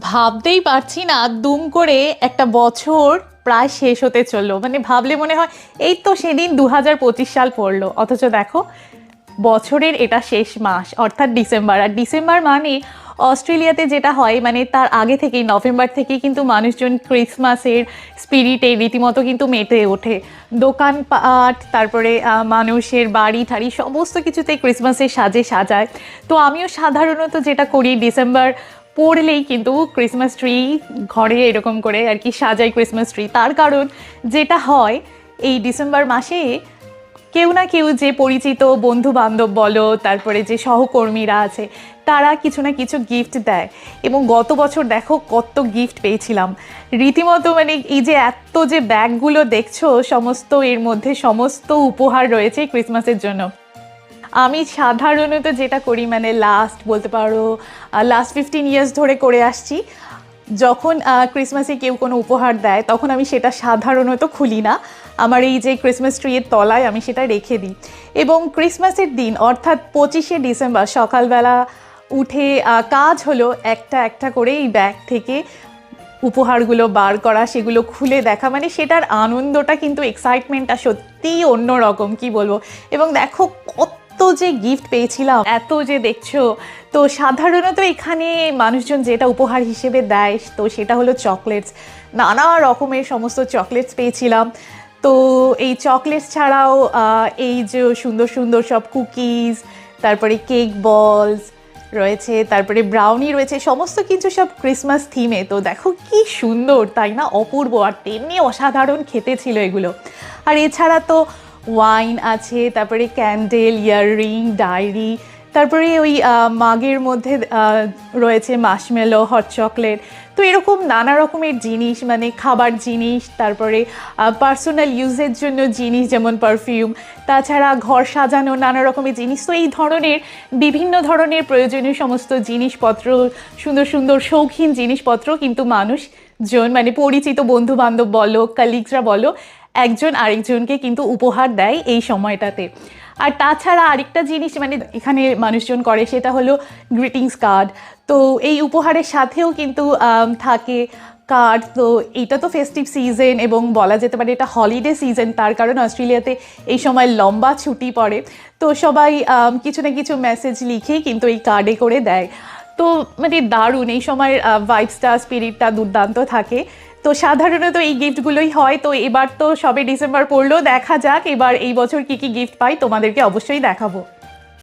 ভাবতেই পারছি না, দুম করে একটা বছর প্রায় শেষ হতে চলল। মানে ভাবলে মনে হয়, এই তো সেদিন দু হাজার পঁচিশ সাল পড়ল। অথচ দেখো, বছরের এটা শেষ মাস, অর্থাৎ ডিসেম্বর। আর ডিসেম্বর মানে অস্ট্রেলিয়াতে যেটা হয় মানে তার আগে থেকেই, নভেম্বর থেকেই কিন্তু মানুষজন ক্রিসমাসের স্পিরিটে রীতিমতো কিন্তু মেতে ওঠে। দোকানপাট তারপরে মানুষের বাড়ি ঠাড়ি, সমস্ত কিছুতে ক্রিসমাসের সাজে সাজায়। তো আমিও সাধারণত যেটা করি, ডিসেম্বর পড়লেই কিন্তু ক্রিসমাস ট্রি ঘরে এরকম করে আর কি সাজাই ক্রিসমাস ট্রি তার কারণ যেটা হয়, এই ডিসেম্বর মাসে কেউ না কেউ যে পরিচিত বন্ধু বান্ধব বলো, তারপরে যে সহকর্মীরা আছে, তারা কিছু না কিছু গিফট দেয়। এবং গত বছর দেখো কত গিফট পেয়েছিলাম। রীতিমতো মানে এই যে এত যে ব্যাগগুলো দেখছ, সমস্ত এর মধ্যে সমস্ত উপহার রয়েছে ক্রিসমাসের জন্য। আমি সাধারণত যেটা করি মানে লাস্ট বলতে পারো লাস্ট ফিফটিন ইয়ার্স ধরে করে আসছি, যখন ক্রিসমাসে কেউ কোনো উপহার দেয়, তখন আমি সেটা সাধারণত খুলি না। আমার এই যে ক্রিসমাস ট্রিয়ের তলায় আমি সেটা রেখে দিই। এবং ক্রিসমাসের দিন, অর্থাৎ পঁচিশে ডিসেম্বর, সকালবেলা উঠে কাজ হলো একটা একটা করে এই ব্যাগ থেকে উপহারগুলো বার করা, সেগুলো খুলে দেখা। মানে সেটার আনন্দটা কিন্তু এক্সাইটমেন্টটা সত্যিই অন্যরকম, কি বলব? এবং দেখো কত যে গিফট পেয়েছিলাম, এত যে দেখছ, তো সাধারণত এখানে মানুষজন যেটা উপহার হিসেবে দেয়, তো সেটা হলো চকলেটস নানা রকমের সমস্ত চকলেটস পেয়েছিলাম। তো এই চকলেটস ছাড়াও এই যে সুন্দর সুন্দর সব কুকিজ তারপরে কেক বলস রয়েছে, তারপরে ব্রাউনি রয়েছে, সমস্ত কিছু সব ক্রিসমাস থিমে তো দেখো কি সুন্দর, তাই না? অপূর্ব, আর তেমনি অসাধারণ খেতে ছিল এগুলো। আর এছাড়া তো ওয়াইন আছে, তারপরে ক্যান্ডেল ইয়াররিং ডায়েরি তারপরে ওই মাগের মধ্যে রয়েছে মাশমেলো হট চকলেট তো এরকম নানা রকমের জিনিস মানে খাবার জিনিস, তারপরে পার্সোনাল ইউজের জন্য জিনিস যেমন পারফিউম তাছাড়া ঘর সাজানো, নানা রকমের জিনিস। তো এই ধরনের, বিভিন্ন ধরনের প্রয়োজনীয় সমস্ত জিনিসপত্র, সুন্দর সুন্দর শৌখিন জিনিসপত্র কিন্তু মানুষ জন মানে পরিচিত বন্ধু বান্ধব বলো কালিগসরা বলো একজন আরেকজনকে কিন্তু উপহার দেয় এই সময়টাতে। আর তাছাড়া আরেকটা জিনিস মানে এখানে মানুষজন করে সেটা হলো গ্রিটিংস কার্ড তো এই উপহারের সাথেও কিন্তু থাকে কার্ড তো এটা তো ফেস্টিভ সিজন এবং বলা যেতে পারে এটা হলিডে সিজন তার কারণ অস্ট্রেলিয়াতে এই সময় লম্বা ছুটি পড়ে। তো সবাই কিছু না কিছু মেসেজ লিখেই কিন্তু এই কার্ডে করে দেয়। তো মানে দারুণ এই সময়ের ভাইবসটা স্পিরিটটা দুর্দান্ত থাকে। তো সাধারণত এই গিফটগুলোই হয়। তো এবার তো সবে ডিসেম্বর পড়ল, দেখা যাক এবার এই বছর কি কি গিফট পাই, তোমাদেরকে অবশ্যই দেখাবো।